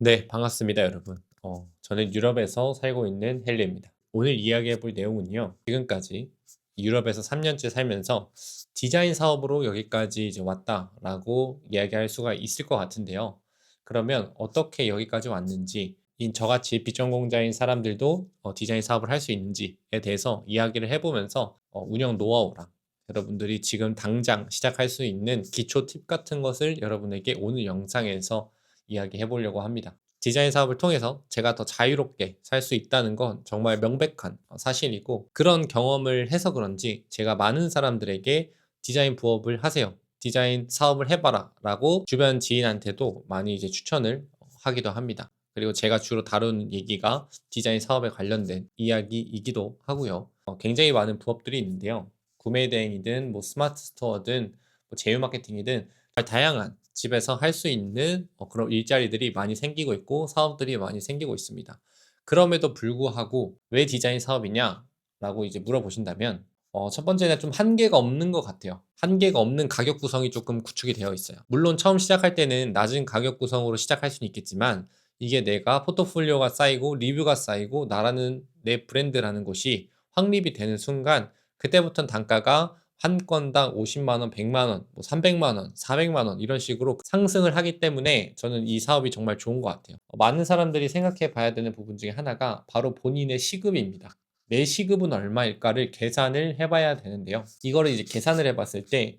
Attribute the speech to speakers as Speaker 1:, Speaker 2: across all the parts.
Speaker 1: 네, 반갑습니다, 여러분. 어, 저는 유럽에서 살고 있는 헬리입니다. 오늘 이야기해 볼 내용은요. 지금까지 유럽에서 3년째 살면서 디자인 사업으로 여기까지 이제 왔다라고 이야기할 수가 있을 것 같은데요. 그러면 어떻게 여기까지 왔는지, 이 저같이 비전공자인 사람들도 어, 디자인 사업을 할 수 있는지에 대해서 이야기를 해보면서 어, 운영 노하우랑 여러분들이 지금 당장 시작할 수 있는 기초 팁 같은 것을 여러분에게 오늘 영상에서 이야기해 보려고 합니다. 디자인 사업을 통해서 제가 더 자유롭게 살 수 있다는 건 정말 명백한 사실이고 그런 경험을 해서 그런지 제가 많은 사람들에게 디자인 부업을 하세요. 디자인 사업을 해봐라 라고 주변 지인한테도 많이 이제 추천을 하기도 합니다. 그리고 제가 주로 다루는 얘기가 디자인 사업에 관련된 이야기이기도 하고요. 어, 굉장히 많은 부업들이 있는데요. 구매 대행이든 뭐 스마트 스토어든 뭐 제휴 마케팅이든 다양한 집에서 할 수 있는 어, 그런 일자리들이 많이 생기고 있고 사업들이 많이 생기고 있습니다. 그럼에도 불구하고 왜 디자인 사업이냐? 라고 이제 물어보신다면 어, 첫 번째는 좀 한계가 없는 것 같아요. 한계가 없는 가격 구성이 조금 구축이 되어 있어요. 물론 처음 시작할 때는 낮은 가격 구성으로 시작할 수는 있겠지만 이게 내가 포트폴리오가 쌓이고 리뷰가 쌓이고 나라는 내 브랜드라는 곳이 확립이 되는 순간 그때부터는 단가가 한 건당 50만 원, 100만 원, 뭐 300만 원, 400만 원 이런 식으로 상승을 하기 때문에 저는 이 사업이 정말 좋은 것 같아요. 어, 많은 사람들이 생각해 봐야 되는 부분 중에 하나가 바로 본인의 시급입니다. 내 시급은 얼마일까를 계산을 해봐야 되는데요. 이거를 이제 계산을 해봤을 때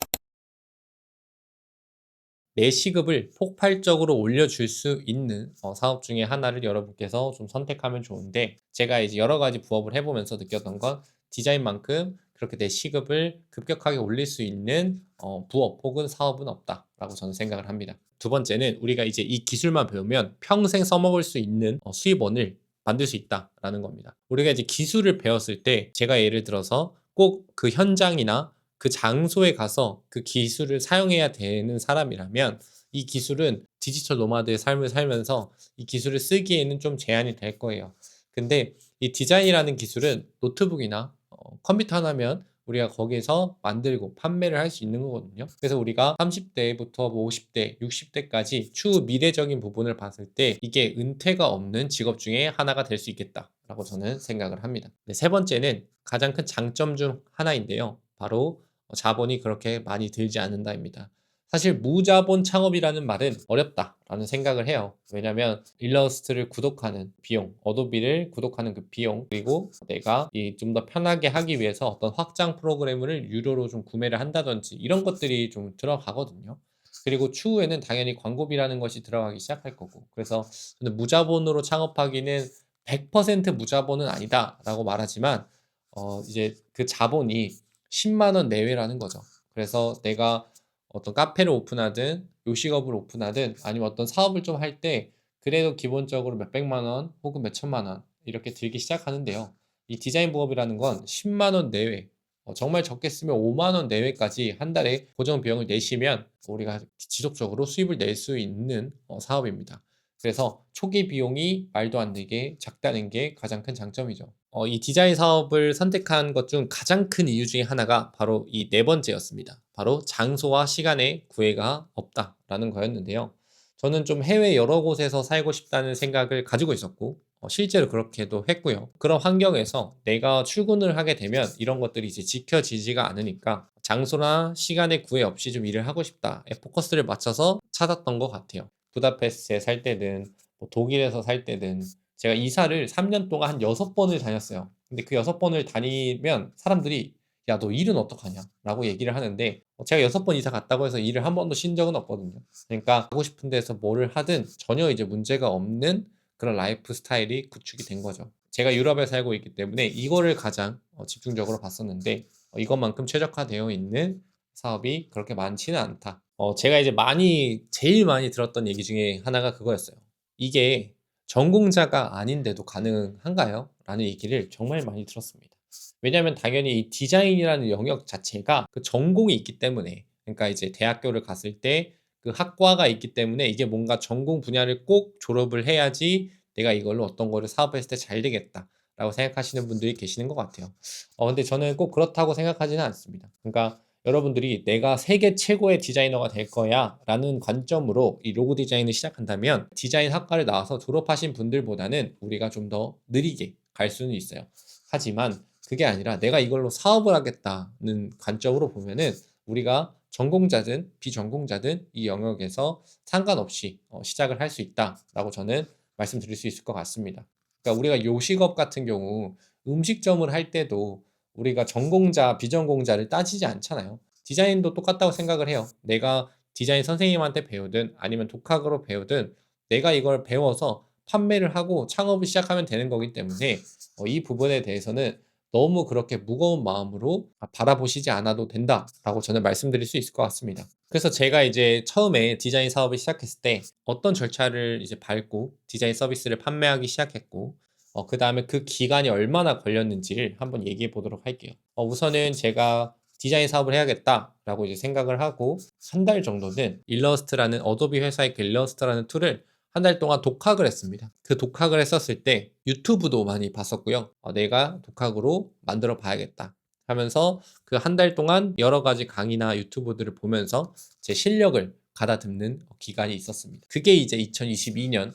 Speaker 1: 내 시급을 폭발적으로 올려줄 수 있는 어, 사업 중에 하나를 여러분께서 좀 선택하면 좋은데 제가 이제 여러 가지 부업을 해보면서 느꼈던 건 디자인만큼 그렇게 내 시급을 급격하게 올릴 수 있는 어, 부업 혹은 사업은 없다라고 저는 생각을 합니다. 두 번째는 우리가 이제 이 기술만 배우면 평생 써먹을 수 있는 어, 수입원을 만들 수 있다라는 겁니다. 우리가 이제 기술을 배웠을 때 제가 예를 들어서 꼭 그 현장이나 그 장소에 가서 그 기술을 사용해야 되는 사람이라면 이 기술은 디지털 노마드의 삶을 살면서 이 기술을 쓰기에는 좀 제한이 될 거예요. 근데 이 디자인이라는 기술은 노트북이나 어, 컴퓨터 하나면 우리가 거기에서 만들고 판매를 할 수 있는 거거든요. 그래서 우리가 30대부터 50대, 60대까지 추후 미래적인 부분을 봤을 때 이게 은퇴가 없는 직업 중에 하나가 될 수 있겠다라고 저는 생각을 합니다. 네, 세 번째는 가장 큰 장점 중 하나인데요. 바로 자본이 그렇게 많이 들지 않는다입니다. 사실 무자본 창업이라는 말은 어렵다라는 생각을 해요. 왜냐하면 일러스트를 구독하는 비용, 어도비를 구독하는 그 비용, 그리고 내가 좀 더 편하게 하기 위해서 어떤 확장 프로그램을 유료로 좀 구매를 한다든지 이런 것들이 좀 들어가거든요. 그리고 추후에는 당연히 광고비라는 것이 들어가기 시작할 거고. 그래서 무자본으로 창업하기는 100% 무자본은 아니다라고 말하지만 어 이제 그 자본이 10만 원 내외라는 거죠. 그래서 내가 어떤 카페를 오픈하든 요식업을 오픈하든 아니면 어떤 사업을 좀 할 때 그래도 기본적으로 몇백만 원 혹은 몇천만 원 이렇게 들기 시작하는데요. 이 디자인 부업이라는 건 10만 원 내외 어, 정말 적게 쓰면 5만 원 내외까지 한 달에 고정 비용을 내시면 우리가 지속적으로 수입을 낼 수 있는 어, 사업입니다. 그래서 초기 비용이 말도 안 되게 작다는 게 가장 큰 장점이죠. 어, 이 디자인 사업을 선택한 것 중 가장 큰 이유 중에 하나가 바로 이 네 번째였습니다. 바로 장소와 시간의 구애가 없다라는 거였는데요. 저는 좀 해외 여러 곳에서 살고 싶다는 생각을 가지고 있었고, 어, 실제로 그렇게도 했고요. 그런 환경에서 내가 출근을 하게 되면 이런 것들이 이제 지켜지지가 않으니까 장소나 시간의 구애 없이 좀 일을 하고 싶다에 포커스를 맞춰서 찾았던 것 같아요. 부다페스트에 살 때든 뭐 독일에서 살 때든 제가 이사를 3년 동안 한 6번을 다녔어요. 근데 그 6번을 다니면 사람들이 야, 너 일은 어떡하냐? 라고 얘기를 하는데 어, 제가 6번 이사 갔다고 해서 일을 한 번도 쉰 적은 없거든요. 그러니까 하고 싶은 데서 뭐를 하든 전혀 이제 문제가 없는 그런 라이프 스타일이 구축이 된 거죠. 제가 유럽에 살고 있기 때문에 이거를 가장 어, 집중적으로 봤었는데 어, 이것만큼 최적화되어 있는 사업이 그렇게 많지는 않다. 어, 제가 이제 많이, 제일 많이 들었던 얘기 중에 하나가 그거였어요. 이게 전공자가 아닌데도 가능한가요? 라는 얘기를 정말 많이 들었습니다. 왜냐하면 당연히 이 디자인이라는 영역 자체가 그 전공이 있기 때문에, 그러니까 이제 대학교를 갔을 때 그 학과가 있기 때문에 이게 뭔가 전공 분야를 꼭 졸업을 해야지 내가 이걸로 어떤 거를 사업했을 때 잘 되겠다. 라고 생각하시는 분들이 계시는 것 같아요. 어, 근데 저는 꼭 그렇다고 생각하지는 않습니다. 그러니까 여러분들이 내가 세계 최고의 디자이너가 될 거야 라는 관점으로 이 로고 디자인을 시작한다면 디자인 학과를 나와서 졸업하신 분들보다는 우리가 좀 더 느리게 갈 수는 있어요. 하지만 그게 아니라 내가 이걸로 사업을 하겠다는 관점으로 보면은 우리가 전공자든 비전공자든 이 영역에서 상관없이 어, 시작을 할 수 있다라고 저는 말씀드릴 수 있을 것 같습니다. 그러니까 우리가 요식업 같은 경우 음식점을 할 때도 우리가 전공자, 비전공자를 따지지 않잖아요. 디자인도 똑같다고 생각을 해요. 내가 디자인 선생님한테 배우든 아니면 독학으로 배우든 내가 이걸 배워서 판매를 하고 창업을 시작하면 되는 거기 때문에 어, 이 부분에 대해서는 너무 그렇게 무거운 마음으로 아, 바라보시지 않아도 된다라고 저는 말씀드릴 수 있을 것 같습니다. 그래서 제가 이제 처음에 디자인 사업을 시작했을 때 어떤 절차를 이제 밟고 디자인 서비스를 판매하기 시작했고 어, 그 다음에 그 기간이 얼마나 걸렸는지를 한번 얘기해 보도록 할게요. 어, 우선은 제가 디자인 사업을 해야겠다라고 이제 생각을 하고 한 달 정도는 일러스트라는 어도비 회사의 그 일러스트라는 툴을 한 달 동안 독학을 했습니다. 그 독학을 했었을 때 유튜브도 많이 봤었고요. 어, 내가 독학으로 만들어 봐야겠다 하면서 그 한 달 동안 여러 가지 강의나 유튜브들을 보면서 제 실력을 가다듬는 기간이 있었습니다. 그게 이제 2022년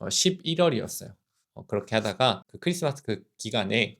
Speaker 1: 11월이었어요. 어, 그렇게 하다가 그 크리스마스 그 기간에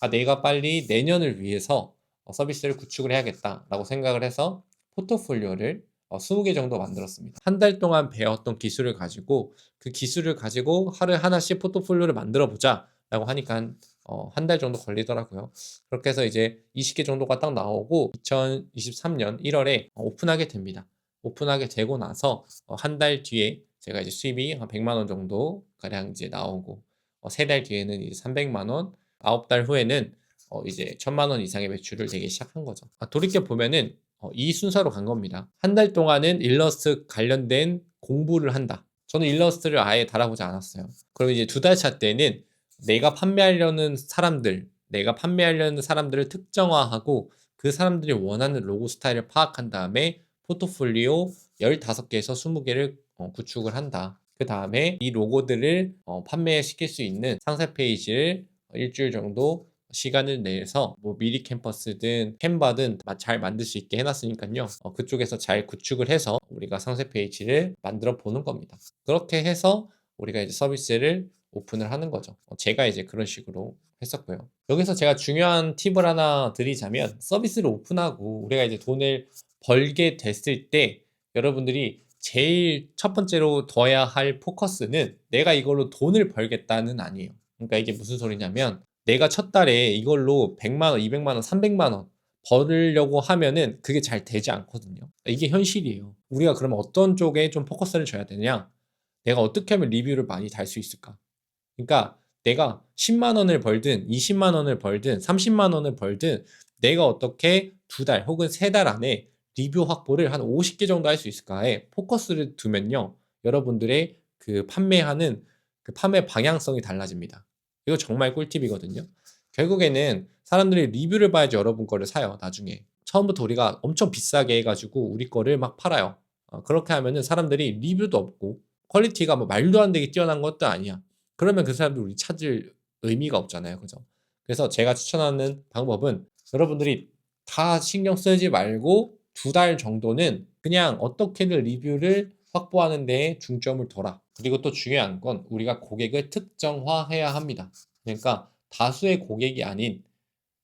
Speaker 1: 아, 내가 빨리 내년을 위해서 어, 서비스를 구축을 해야겠다라고 생각을 해서 포트폴리오를 어, 20개 정도 만들었습니다. 한 달 동안 배웠던 기술을 가지고 그 기술을 가지고 하루에 하나씩 포트폴리오를 만들어 보자 라고 하니까 한, 어, 한 달 정도 걸리더라고요. 그렇게 해서 이제 20개 정도가 딱 나오고 2023년 1월에 오픈하게 됩니다. 오픈하게 되고 나서 어, 한달 뒤에 제가 이제 수입이 한 100만 원 정도 가량 이제 나오고 어, 세달 뒤에는 이제 300만 원, 아홉 달 후에는 어, 이제 1000만 원 이상의 매출을 되기 시작한 거죠. 아, 돌이켜 보면은 어, 이 순서로 간 겁니다. 한 달 동안은 일러스트 관련된 공부를 한다. 저는 일러스트를 아예 달아보지 않았어요. 그럼 이제 두 달 차 때는 내가 판매하려는 사람들, 내가 판매하려는 사람들을 특정화하고 그 사람들이 원하는 로고 스타일을 파악한 다음에 포트폴리오 15개에서 20개를 어, 구축을 한다. 그 다음에 이 로고들을 어, 판매시킬 수 있는 상세 페이지를 일주일 정도 시간을 내서 뭐 미리 캠퍼스든 캔바든 잘 만들 수 있게 해놨으니까요. 어, 그쪽에서 잘 구축을 해서 우리가 상세 페이지를 만들어 보는 겁니다. 그렇게 해서 우리가 이제 서비스를 오픈을 하는 거죠. 어, 제가 이제 그런 식으로 했었고요. 여기서 제가 중요한 팁을 하나 드리자면 서비스를 오픈하고 우리가 이제 돈을 벌게 됐을 때 여러분들이 제일 첫 번째로 둬야 할 포커스는 내가 이걸로 돈을 벌겠다는 아니에요. 그러니까 이게 무슨 소리냐면 내가 첫 달에 이걸로 100만 원, 200만 원, 300만 원 벌려고 하면은 그게 잘 되지 않거든요. 이게 현실이에요. 우리가 그러면 어떤 쪽에 좀 포커스를 줘야 되냐? 내가 어떻게 하면 리뷰를 많이 달 수 있을까? 그러니까 내가 10만 원을 벌든 20만 원을 벌든 30만 원을 벌든 내가 어떻게 두 달 혹은 세 달 안에 리뷰 확보를 한 50개 정도 할 수 있을까에 포커스를 두면요. 여러분들의 그 판매하는 그 판매 방향성이 달라집니다. 이거 정말 꿀팁이거든요. 결국에는 사람들이 리뷰를 봐야지 여러분 거를 사요, 나중에. 처음부터 우리가 엄청 비싸게 해가지고 우리 거를 막 팔아요. 어, 그렇게 하면은 사람들이 리뷰도 없고 퀄리티가 뭐 말도 안 되게 뛰어난 것도 아니야. 그러면 그 사람들 우리 찾을 의미가 없잖아요. 그죠? 그래서 제가 추천하는 방법은 여러분들이 다 신경 쓰지 말고 두 달 정도는 그냥 어떻게든 리뷰를 확보하는 데에 중점을 둬라. 그리고 또 중요한 건 우리가 고객을 특정화해야 합니다. 그러니까 다수의 고객이 아닌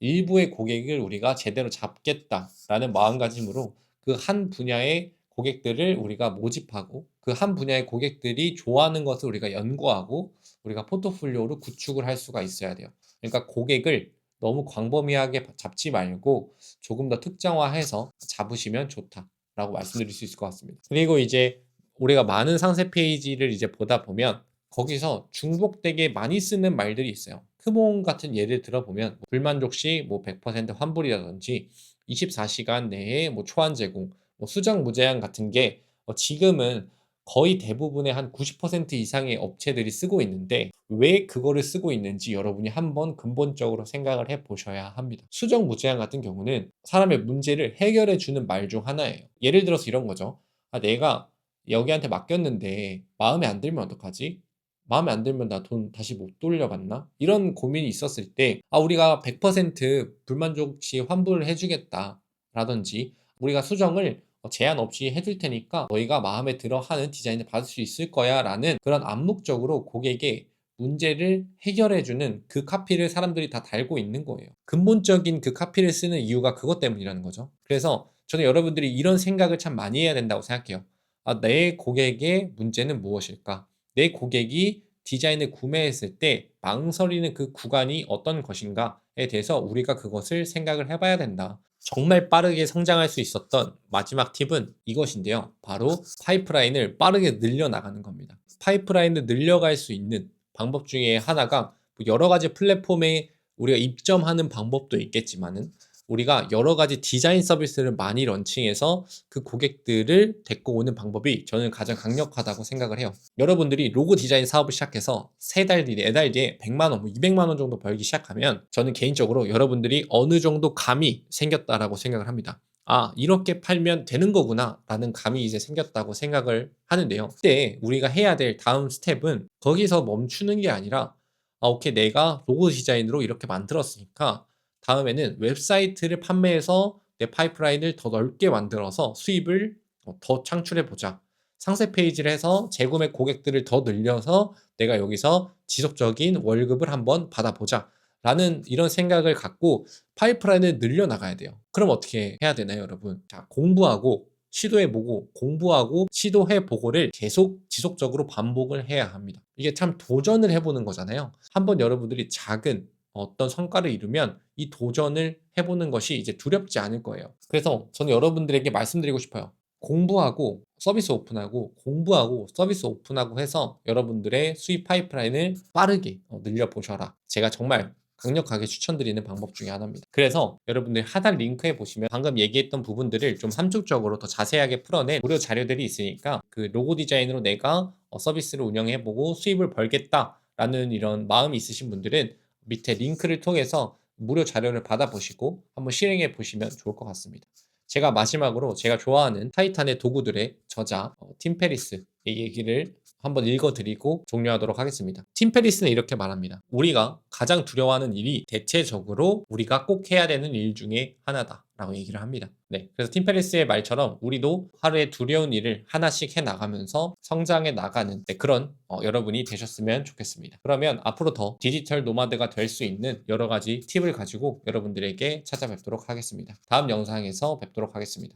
Speaker 1: 일부의 고객을 우리가 제대로 잡겠다라는 마음가짐으로 그 한 분야의 고객들을 우리가 모집하고 그 한 분야의 고객들이 좋아하는 것을 우리가 연구하고 우리가 포트폴리오를 구축을 할 수가 있어야 돼요. 그러니까 고객을 너무 광범위하게 잡지 말고 조금 더 특정화해서 잡으시면 좋다라고 말씀드릴 수 있을 것 같습니다. 그리고 이제 우리가 많은 상세 페이지를 이제 보다 보면 거기서 중복되게 많이 쓰는 말들이 있어요. 크몬 같은 예를 들어보면 불만족 시 뭐 100% 환불이라든지 24시간 내에 뭐 초안 제공, 뭐 수정 무제한 같은 게 어, 지금은 거의 대부분의 한 90% 이상의 업체들이 쓰고 있는데 왜 그거를 쓰고 있는지 여러분이 한번 근본적으로 생각을 해 보셔야 합니다. 수정 무제한 같은 경우는 사람의 문제를 해결해 주는 말 중 하나예요. 예를 들어서 이런 거죠. 아, 내가 여기한테 맡겼는데 마음에 안 들면 어떡하지? 마음에 안 들면 나 돈 다시 못 돌려받나? 이런 고민이 있었을 때, 아, 우리가 100% 불만족 시 환불을 해주겠다. 라든지 우리가 수정을 어, 제한 없이 해줄 테니까 너희가 마음에 들어 하는 디자인을 받을 수 있을 거야 라는 그런 암묵적으로 고객의 문제를 해결해주는 그 카피를 사람들이 다 달고 있는 거예요. 근본적인 그 카피를 쓰는 이유가 그것 때문이라는 거죠. 그래서 저는 여러분들이 이런 생각을 참 많이 해야 된다고 생각해요. 아, 내 고객의 문제는 무엇일까? 내 고객이 디자인을 구매했을 때 망설이는 그 구간이 어떤 것인가에 대해서 우리가 그것을 생각을 해봐야 된다. 정말 빠르게 성장할 수 있었던 마지막 팁은 이것인데요. 바로 파이프라인을 빠르게 늘려나가는 겁니다. 파이프라인을 늘려갈 수 있는 방법 중에 하나가 뭐 여러 가지 플랫폼에 우리가 입점하는 방법도 있겠지만은 우리가 여러 가지 디자인 서비스를 많이 런칭해서 그 고객들을 데리고 오는 방법이 저는 가장 강력하다고 생각을 해요. 여러분들이 로고 디자인 사업을 시작해서 세 달 뒤에, 네달 뒤에 100만 원, 뭐 200만 원 정도 벌기 시작하면 저는 개인적으로 여러분들이 어느 정도 감이 생겼다라고 생각을 합니다. 아, 이렇게 팔면 되는 거구나 라는 감이 이제 생겼다고 생각을 하는데요. 그때 우리가 해야 될 다음 스텝은 거기서 멈추는 게 아니라 아, 오케이, 내가 로고 디자인으로 이렇게 만들었으니까 다음에는 웹사이트를 판매해서 내 파이프라인을 더 넓게 만들어서 수입을 어, 더 창출해 보자. 상세 페이지를 해서 재구매 고객들을 더 늘려서 내가 여기서 지속적인 월급을 한번 받아보자. 라는 이런 생각을 갖고 파이프라인을 늘려나가야 돼요. 그럼 어떻게 해야 되나요, 여러분? 자, 공부하고 시도해보고 공부하고 시도해보고를 계속 지속적으로 반복을 해야 합니다. 이게 참 도전을 해보는 거잖아요. 한번 여러분들이 작은 어떤 성과를 이루면 이 도전을 해보는 것이 이제 두렵지 않을 거예요. 그래서 저는 여러분들에게 말씀드리고 싶어요. 공부하고 서비스 오픈하고 공부하고 서비스 오픈하고 해서 여러분들의 수입 파이프라인을 빠르게 어, 늘려보셔라. 제가 정말 강력하게 추천드리는 방법 중에 하나입니다. 그래서 여러분들 하단 링크에 보시면 방금 얘기했던 부분들을 좀 함축적으로 더 자세하게 풀어낸 무료 자료들이 있으니까 그 로고 디자인으로 내가 어, 서비스를 운영해보고 수입을 벌겠다 라는 이런 마음이 있으신 분들은 밑에 링크를 통해서 무료 자료를 받아보시고 한번 실행해 보시면 좋을 것 같습니다. 제가 마지막으로 제가 좋아하는 타이탄의 도구들의 저자 어, 팀 페리스 의 얘기를 한번 읽어드리고 종료하도록 하겠습니다. 팀 페리스는 이렇게 말합니다. 우리가 가장 두려워하는 일이 대체적으로 우리가 꼭 해야 되는 일 중에 하나다. 라고 얘기를 합니다. 네. 그래서 팀 페리스의 말처럼 우리도 하루에 두려운 일을 하나씩 해 나가면서 성장해 나가는 네, 그런 어, 여러분이 되셨으면 좋겠습니다. 그러면 앞으로 더 디지털 노마드가 될 수 있는 여러 가지 팁을 가지고 여러분들에게 찾아뵙도록 하겠습니다. 다음 영상에서 뵙도록 하겠습니다.